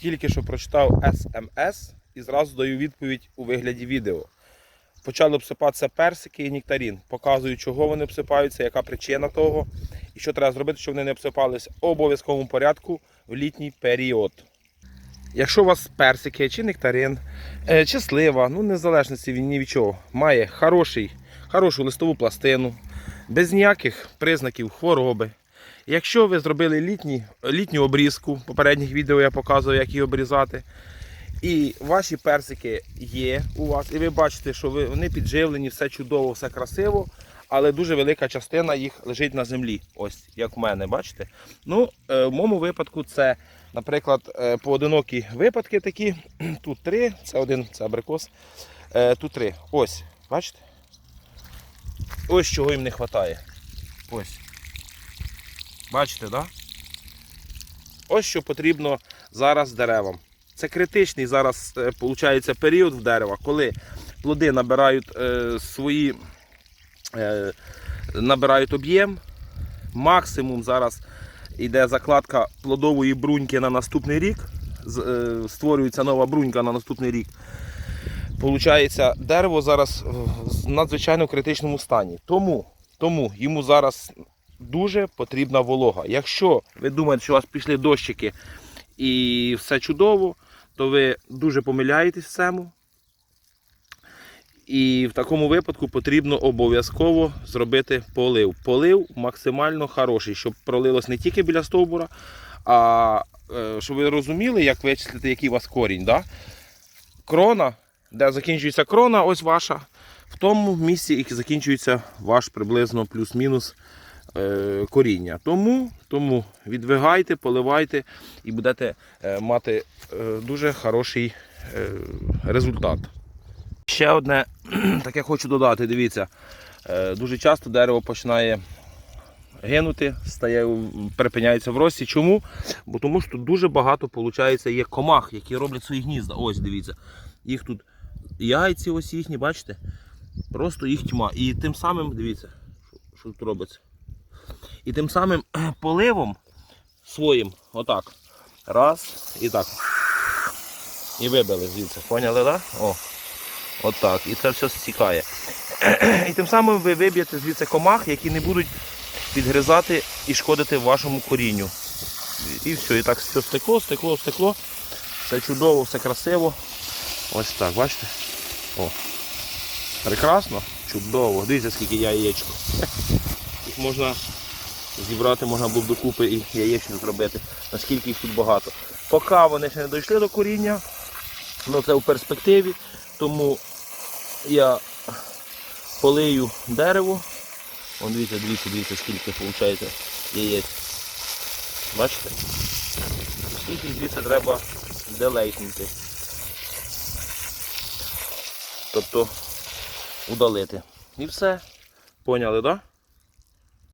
Тільки що прочитав SMS і зразу даю відповідь у вигляді відео. Почали обсипатися персики і нектарін. Показую, чого вони обсипаються, яка причина того і що треба зробити, щоб вони не обсипались у обов'язковому порядку в літній період. Якщо у вас персики чи нектарин, е, чи слива, ну незалежності він ні від чого, має хороший, хорошу листову пластину, без ніяких признаків хвороби. Якщо ви зробили літні, літню обрізку, в попередніх відео я показував, як її обрізати. І ваші персики є у вас, і ви бачите, що ви, вони підживлені, все чудово, все красиво, але дуже велика частина їх лежить на землі. Ось як в мене, бачите? Ну, е, в моєму випадку це, наприклад, е, поодинокі випадки такі. Тут три, це один, це абрикос. Е, Тут три. Ось, бачите? Ось чого їм не вистачає. Ось. Бачите? Да? Ось що потрібно зараз деревам. Це критичний зараз виходить, період в дерева, коли плоди набирають е, свої е, набирають об'єм. Максимум зараз йде закладка плодової бруньки на наступний рік. Е, створюється нова брунька на наступний рік. Получається, дерево зараз в надзвичайно критичному стані. Тому, тому йому зараз дуже потрібна волога. Якщо ви думаєте, що у вас пішли дощики і все чудово, то ви дуже помиляєтесь в цьому. І в такому випадку потрібно обов'язково зробити полив. Полив максимально хороший, щоб пролилось не тільки біля стовбура, а е, щоб ви розуміли, як вичислити, який у вас корінь. Да? Крона, де закінчується крона, ось ваша, в тому місці і закінчується ваш приблизно плюс-мінус коріння. Тому, тому відвигайте, поливайте і будете е, мати е, дуже хороший е, результат. Ще одне таке хочу додати, дивіться, е, дуже часто дерево починає гинути, стає, припиняється в рості. Чому? Бо тому що тут дуже багато виходить, є комах, які роблять свої гнізда. Ось дивіться. Їх тут яйці ось їхні, бачите? Просто їх тьма. І тим самим, дивіться, що тут робиться. І тим самим поливом своїм, отак. Раз і так. І вибили звідси. Поняли, так? Да? О. Отак. І це все стікає. І тим самим ви виб'єте звідси комах, які не будуть підгризати і шкодити вашому корінню. І все, і так все стекло, стекло, стекло. Все чудово, все красиво. Ось так, бачите? О. Прекрасно, чудово. Дивіться, скільки яєчко. Їх можна зібрати, можна було б докупи і яєчню зробити, наскільки їх тут багато. Поки вони ще не дійшли до коріння, ну це в перспективі, тому я полию дерево. Вон дивіться, дивіться, дивіться, скільки виходить яєць. Бачите? Скільки звідси треба делейтнути. Тобто удалити. І все. Поняли, так? Да?